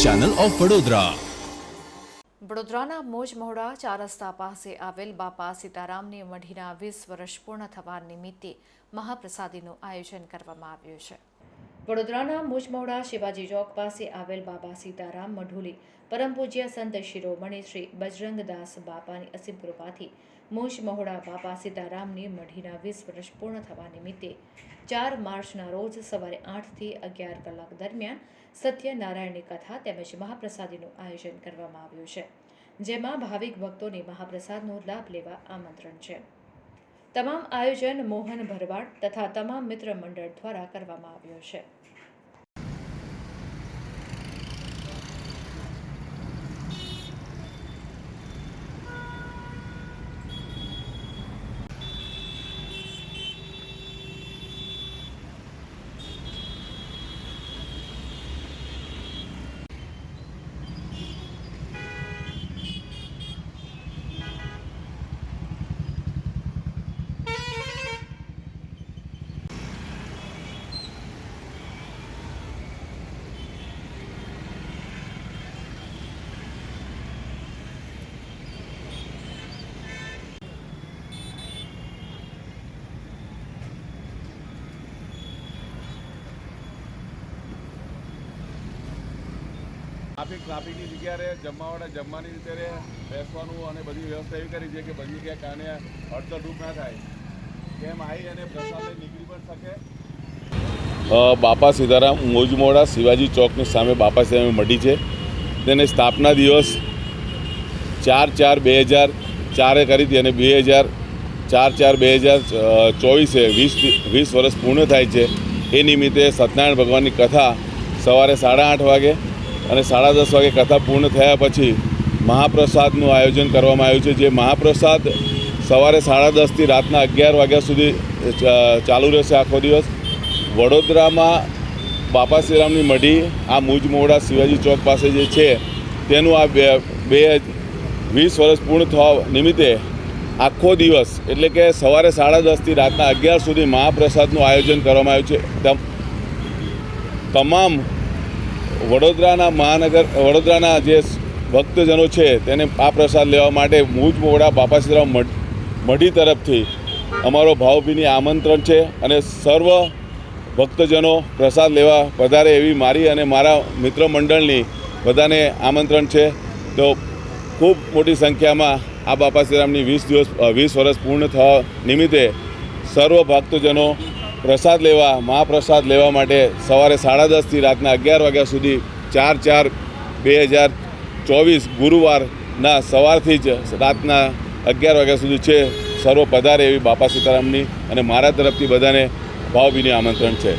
Channel of Vadodara. વડોદરાના મોજ મહોડા ચાર રસ્તા પાસે આવેલ બાપા સીતારામની મઢીના વીસ વર્ષ પૂર્ણ થવા નિમિત્તે મહાપ્રસાદીનું આયોજન કરવામાં આવ્યું છે. વડોદરાના મોજ મહોડા શિવાજી ચોક પાસે આવેલ બાબા સીતારામ મઢુલી, પરમ પૂજ્ય સંત શિરોમણી શ્રી બજરંગદાસ બાપાની અસીમ કૃપાથી મોજ મહોડા બાપા સીતારામની મઢીના વીસ વર્ષ પૂર્ણ થવા નિમિત્તે ચાર માર્ચના રોજ સવારે આઠથી અગિયાર કલાક દરમિયાન સત્યનારાયણની કથા તેમજ મહાપ્રસાદીનું આયોજન કરવામાં આવ્યું છે, જેમાં ભાવિક ભક્તોને મહાપ્રસાદનો લાભ લેવા આમંત્રણ છે. તમામ આયોજન મોહન ભરવાડ તથા તમામ મિત્ર મંડળ દ્વારા કરવામાં આવ્યું છે. ટ્રાફિક ટ્રાફિકની જગ્યા રહે, જમવાવાળા જમવાની રીતે રહે, બેસવાનું અને બધી વ્યવસ્થા એવી કરી છે કે બધી જગ્યાએ કાને અડચણરૂપ ના થાય. કેમ આવી અને પ્રસાદ નીકળી પણ શકે? બાપા સીતારામ મોજમોડા શિવાજી ચોકની સામે બાપા સીતારામ મઢી છે. તેને સ્થાપના દિવસ ચાર ચાર બે હજાર ચારે કરી હતી અને બે હજાર ચાર ચાર બે હજાર ચોવીસે વીસ વીસ વર્ષ પૂર્ણ થાય છે. એ નિમિત્તે સત્યનારાયણ ભગવાનની કથા સવારે સાડા આઠ વાગે અને સાડા દસ વાગે કથા પૂર્ણ થયા પછી મહાપ્રસાદનું આયોજન કરવામાં આવ્યું છે. જે મહાપ્રસાદ સવારે સાડા દસથી રાતના અગિયાર વાગ્યા સુધી ચાલુ રહેશે આખો દિવસ. વડોદરામાં બાપા શ્રીરામની મઢી, આ મૂજમોડા શિવાજી ચોક પાસે જે છે, તેનું આ બે બે વીસ વર્ષ પૂર્ણ થવા નિમિત્તે આખો દિવસ, એટલે કે સવારે સાડા દસથી રાતના અગિયાર સુધી મહાપ્રસાદનું આયોજન કરવામાં આવ્યું છે. તમ- તમામ વડોદરાના મહાનગર, વડોદરાના જે ભક્તજનો છે, તેને આ પ્રસાદ લેવા માટે મૂજ મોડા બાપા મઢ- મઢી તરફથી અમારો ભાવભીની આમંત્રણ છે અને સર્વ ભક્તજનો પ્રસાદ લેવા વધારે એવી મારી અને મારા મિત્ર મંડળની બધાને આમંત્રણ છે. તો ખૂબ મોટી સંખ્યામાં આ બાપા શ્રીરામની વીસ દિવસ વીસ વર્ષ પૂર્ણ થવા નિમિત્તે સર્વ ભક્તજનો પ્રસાદ લેવા, મહાપ્રસાદ લેવા માટે સવારે સાડા દસથી રાતના અગિયાર વાગ્યા સુધી ચાર ચાર બે હજાર ચોવીસ ગુરુવારના સવારથી જ રાતના અગિયાર વાગ્યા સુધી છે સર્વ પધારે એવી બાપા સીતારામની અને મારા તરફથી બધાને ભાવભીની આમંત્રણ છે.